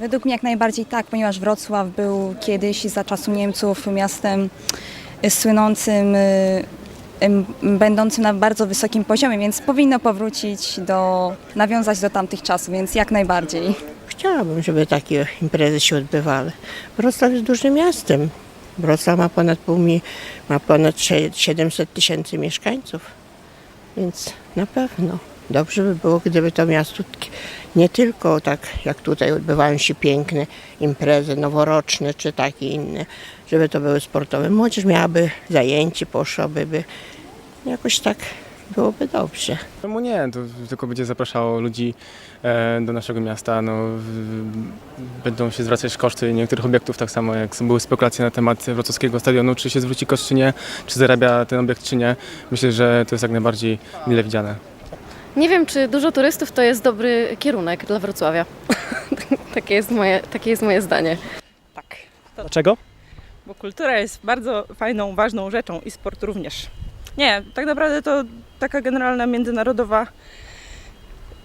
Według mnie jak najbardziej tak, ponieważ Wrocław był kiedyś za czasu Niemców miastem y, słynącym, y, będącym na bardzo wysokim poziomie, więc powinno powrócić do, nawiązać do tamtych czasów, więc jak najbardziej. Chciałabym, żeby takie imprezy się odbywały. Wrocław jest dużym miastem. Wrocław ma ponad pół mi, ma ponad sze- 700 tysięcy mieszkańców. Więc na pewno dobrze by było, gdyby to miasto nie tylko tak jak tutaj odbywają się piękne imprezy noworoczne czy takie inne, żeby to były sportowe. Młodzież miałaby zajęcie, poszłaby, by jakoś tak byłoby dobrze. Czemu nie? To tylko będzie zapraszało ludzi e, do naszego miasta. No, będą się zwracać koszty niektórych obiektów, tak samo jak były spekulacje na temat wrocławskiego stadionu, czy się zwróci koszt, czy nie, czy zarabia ten obiekt, czy nie. Myślę, że to jest jak najbardziej mile widziane. Nie wiem, czy dużo turystów to jest dobry kierunek dla Wrocławia. takie, jest moje, takie jest moje zdanie. Tak, to, Dlaczego? bo kultura jest bardzo fajną, ważną rzeczą i sport również. Nie, tak naprawdę to taka generalna międzynarodowa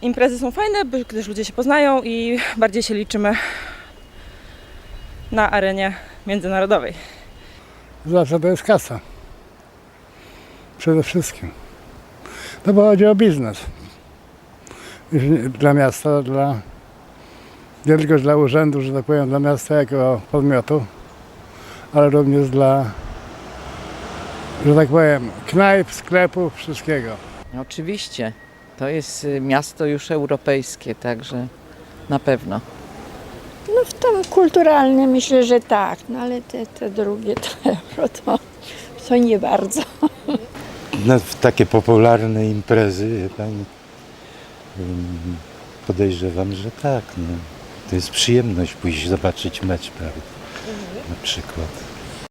imprezy są fajne, gdyż ludzie się poznają i bardziej się liczymy na arenie międzynarodowej. Zawsze to jest kasa. Przede wszystkim. No bo chodzi o biznes. Dla miasta, dla, nie tylko dla urzędu, że tak powiem, dla miasta jako podmiotu, ale również dla, że tak powiem, knajp, sklepów, wszystkiego. Oczywiście. To jest y, miasto już europejskie, także na pewno. No w tym kulturalnym myślę, że tak, no ale te, te drugie to, euro to, to nie bardzo. No, w takie popularne imprezy, pani, podejrzewam, że tak. No. To jest przyjemność pójść zobaczyć mecz, prawda? Na przykład.